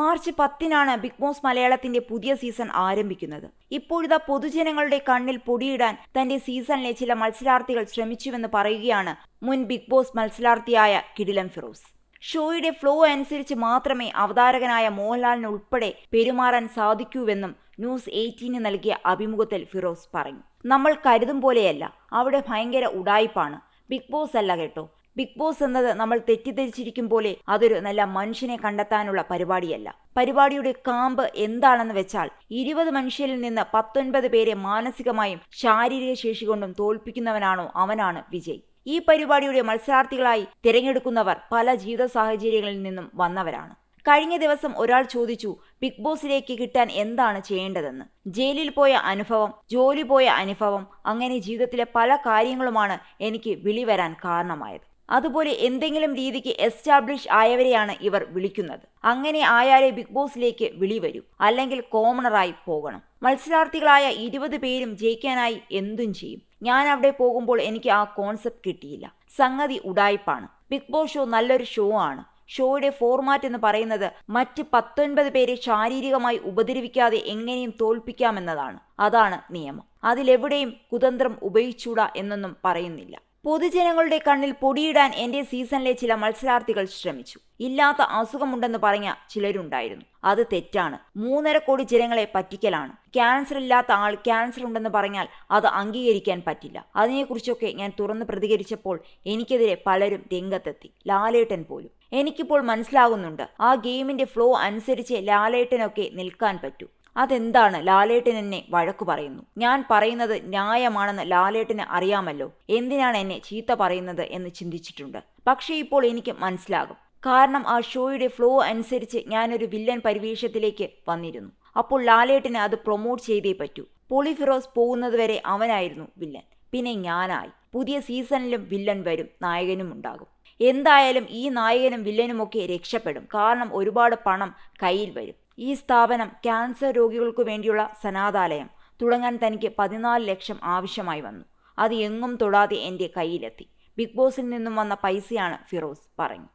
March പത്തിനാണ് big boss മലയാളത്തിന്റെ പുതിയ സീസൺ ആരംഭിക്കുന്നത്. ഇപ്പോഴിതാ പൊതുജനങ്ങളുടെ കണ്ണിൽ പൊടിയിടാൻ തന്റെ സീസണിലെ ചില മത്സരാർത്ഥികൾ ശ്രമിച്ചുവെന്ന് പറയുകയാണ് മുൻ ബിഗ് ബോസ് മത്സരാർത്ഥിയായ കിടിലം ഫിറോസ്. ഷോയുടെ ഫ്ലോ അനുസരിച്ച് മാത്രമേ അവതാരകനായ മോഹൻലാലിന് ഉൾപ്പെടെ പെരുമാറാൻ സാധിക്കൂവെന്നും ന്യൂസ് എയ്റ്റീന് നൽകിയ അഭിമുഖത്തിൽ ഫിറോസ് പറഞ്ഞു. നമ്മൾ കരുതും പോലെയല്ല. അവിടെ ഭയങ്കര ഉടായിപ്പാണ്. ബിഗ് ബോസ് അല്ല കേട്ടോ. ബിഗ് ബോസ് എന്നത് നമ്മൾ തെറ്റിദ്ധരിച്ചിരിക്കും പോലെ അതൊരു നല്ല മനുഷ്യനെ കണ്ടെത്താനുള്ള പരിപാടിയല്ല. പരിപാടിയുടെ കാമ്പ് എന്താണെന്ന് വെച്ചാൽ ഇരുപത് മനുഷ്യരിൽ നിന്ന് പത്തൊൻപത് പേരെ മാനസികമായും ശാരീരിക ശേഷി കൊണ്ടും തോൽപ്പിക്കുന്നവനാണോ അവനാണ് വിജയ്. ഈ പരിപാടിയുടെ മത്സരാർത്ഥികളായി തിരഞ്ഞെടുക്കുന്നവർ പല ജീവിത സാഹചര്യങ്ങളിൽ നിന്നും വന്നവരാണ്. കഴിഞ്ഞ ദിവസം ഒരാൾ ചോദിച്ചു ബിഗ് ബോസിലേക്ക് കിട്ടാൻ എന്താണ് ചെയ്യേണ്ടതെന്ന്? ജയിലിൽ പോയ അനുഭവം ജോലി പോയ അനുഭവം അങ്ങനെ ജീവിതത്തിലെ പല കാര്യങ്ങളുമാണ് എനിക്ക് വിളി വരാൻ കാരണമായത്. അതുപോലെ എന്തെങ്കിലും രീതിക്ക് എസ്റ്റാബ്ലിഷ് ആയവരെയാണ് ഇവർ വിളിക്കുന്നത്. അങ്ങനെ ആയാലേ ബിഗ് ബോസിലേക്ക് വിളി വരൂ. അല്ലെങ്കിൽ കോമണറായി പോകണം. മത്സരാർത്ഥികളായ ഇരുപത് പേരും ജയിക്കാനായി എന്തും ചെയ്യും. ഞാൻ അവിടെ പോകുമ്പോൾ എനിക്ക് ആ കോൺസെപ്റ്റ് കിട്ടിയില്ല. സംഗതി ഉടായ്പാണ് ബിഗ് ബോസ് ഷോ നല്ലൊരു ഷോ ആണ്. ഷോയുടെ ഫോർമാറ്റ് എന്ന് പറയുന്നത് മറ്റ് പത്തൊൻപത് പേരെ ശാരീരികമായി ഉപദ്രവിക്കാതെ എങ്ങനെയും തോൽപ്പിക്കാമെന്നതാണ് അതാണ് നിയമം. അതിലെവിടെയും കുതന്ത്രം ഉപയോഗിച്ചൂടാ എന്നൊന്നും പറയുന്നില്ല. പൊതുജനങ്ങളുടെ കണ്ണിൽ പൊടിയിടാൻ എന്റെ സീസണിലെ ചില മത്സരാർത്ഥികൾ ശ്രമിച്ചു. ഇല്ലാത്ത അസുഖമുണ്ടെന്ന് പറഞ്ഞ ചിലരുണ്ടായിരുന്നു. അത് തെറ്റാണ്. മൂന്നര കോടി ജനങ്ങളെ പറ്റിക്കലാണ്. ക്യാൻസർ ഇല്ലാത്ത ആൾ ക്യാൻസർ ഉണ്ടെന്ന് പറഞ്ഞാൽ അത് അംഗീകരിക്കാൻ പറ്റില്ല. അതിനെക്കുറിച്ചൊക്കെ ഞാൻ തുറന്ന് പ്രതികരിച്ചപ്പോൾ എനിക്കെതിരെ പലരും രംഗത്തെത്തി. ലാലേട്ടൻ പോലും. എനിക്കിപ്പോൾ മനസ്സിലാകുന്നുണ്ട്. ആ ഗെയിമിന്റെ ഫ്ലോ അനുസരിച്ച് ലാലേട്ടനൊക്കെ നിൽക്കാൻ പറ്റൂ. അതെന്താണ്? ലാലേട്ടൻ എന്നെ വഴക്കു പറയുന്നു. ഞാൻ പറയുന്നത് ന്യായമാണെന്ന് ലാലേട്ടന് അറിയാമല്ലോ. എന്തിനാണ് എന്നെ ചീത്ത പറയുന്നത് എന്ന് ചിന്തിച്ചിട്ടുണ്ട്. പക്ഷേ ഇപ്പോൾ എനിക്ക് മനസ്സിലാകും. കാരണം ആ ഷോയുടെ ഫ്ലോ അനുസരിച്ച് ഞാനൊരു വില്ലൻ പരിവേഷത്തിലേക്ക് വന്നിരുന്നു. അപ്പോൾ ലാലേട്ടന് അത് പ്രൊമോട്ട് ചെയ്തേ പറ്റൂ. പോളിഫിറോസ് പോകുന്നതുവരെ അവനായിരുന്നു വില്ലൻ. പിന്നെ ഞാനായി. പുതിയ സീസണിലും വില്ലൻ വരും നായകനും ഉണ്ടാകും. എന്തായാലും ഈ നായകനും വില്ലനുമൊക്കെ രക്ഷപ്പെടും. കാരണം ഒരുപാട് പണം കയ്യിൽ വരും. ഈ സ്ഥാപനം ക്യാൻസർ രോഗികൾക്കു വേണ്ടിയുള്ള സനാതാലയം. തുടങ്ങാൻ തനിക്ക് പതിനാല് ലക്ഷം ആവശ്യമായി വന്നു. അത് എങ്ങും തൊടാതെ എന്റെ കയ്യിലെത്തി. ബിഗ് ബോസിൽ നിന്നും വന്ന പൈസയാണ് ഫിറോസ് പറഞ്ഞു.